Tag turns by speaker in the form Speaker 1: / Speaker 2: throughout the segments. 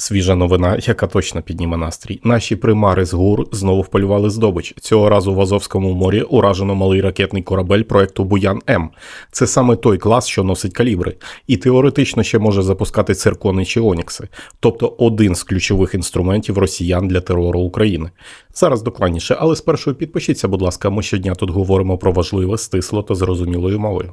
Speaker 1: Свіжа новина, яка точно підніме настрій. Наші примари з гур знову вполювали здобич. Цього разу в Азовському морі уражено малий ракетний корабель проекту Буян М. Це саме той клас, що носить калібри, і теоретично ще може запускати циркони чи онікси, тобто один з ключових інструментів росіян для терору України. Зараз докладніше, але спершу підпишіться, будь ласка, ми щодня тут говоримо про важливе, стисло та зрозумілою мовою.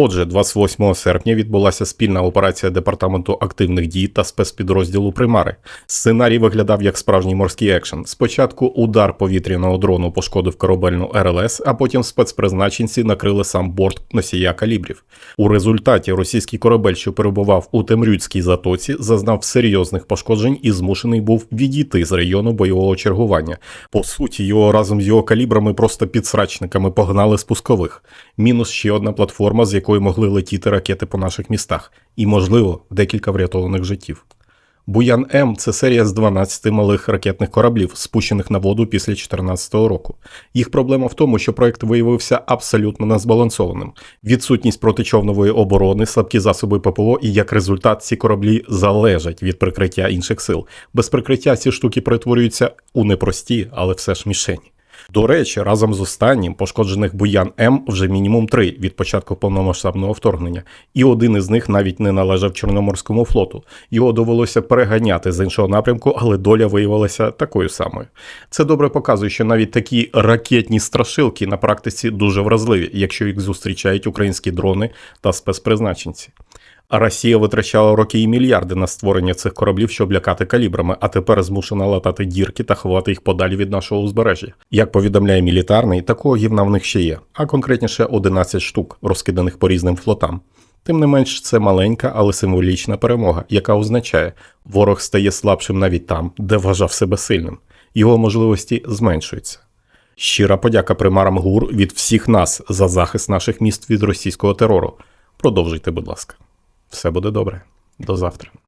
Speaker 1: Отже, 28 серпня відбулася спільна операція департаменту активних дій та спецпідрозділу Примари. Сценарій виглядав як справжній морський екшен. Спочатку удар повітряного дрону пошкодив корабельну РЛС, а потім спецпризначенці накрили сам борт носія калібрів. У результаті російський корабель, що перебував у Темрюцькій затоці, зазнав серйозних пошкоджень і змушений був відійти з району бойового чергування. По суті, його разом з його калібрами просто підсрачниками погнали з пускових. Мінус ще одна платформа, з якої могли летіти ракети по наших містах, і, можливо, декілька врятованих життів. Буян М це серія з 12 малих ракетних кораблів, спущених на воду після 2014 року. Їх проблема в тому, що проект виявився абсолютно незбалансованим. Відсутність протичовнової оборони, слабкі засоби ППО, і як результат ці кораблі залежать від прикриття інших сил. Без прикриття ці штуки перетворюються у непрості, але все ж мішені. До речі, разом з останнім пошкоджених Буян М вже мінімум три від початку повномасштабного вторгнення, і один із них навіть не належав Чорноморському флоту. Його довелося переганяти з іншого напрямку, але доля виявилася такою самою. Це добре показує, що навіть такі ракетні страшилки на практиці дуже вразливі, якщо їх зустрічають українські дрони та спецпризначенці. Росія витрачала роки і мільярди на створення цих кораблів, щоб лякати калібрами, а тепер змушена латати дірки та ховати їх подалі від нашого узбережжя. Як повідомляє мілітарний, такого гівна в них ще є, а конкретніше 11 штук, розкиданих по різним флотам. Тим не менш, це маленька, але символічна перемога, яка означає, ворог стає слабшим навіть там, де вважав себе сильним. Його можливості зменшуються. Щира подяка примарам ГУР від всіх нас за захист наших міст від російського терору. Продовжуйте, будь ласка. Все буде добре. До завтра.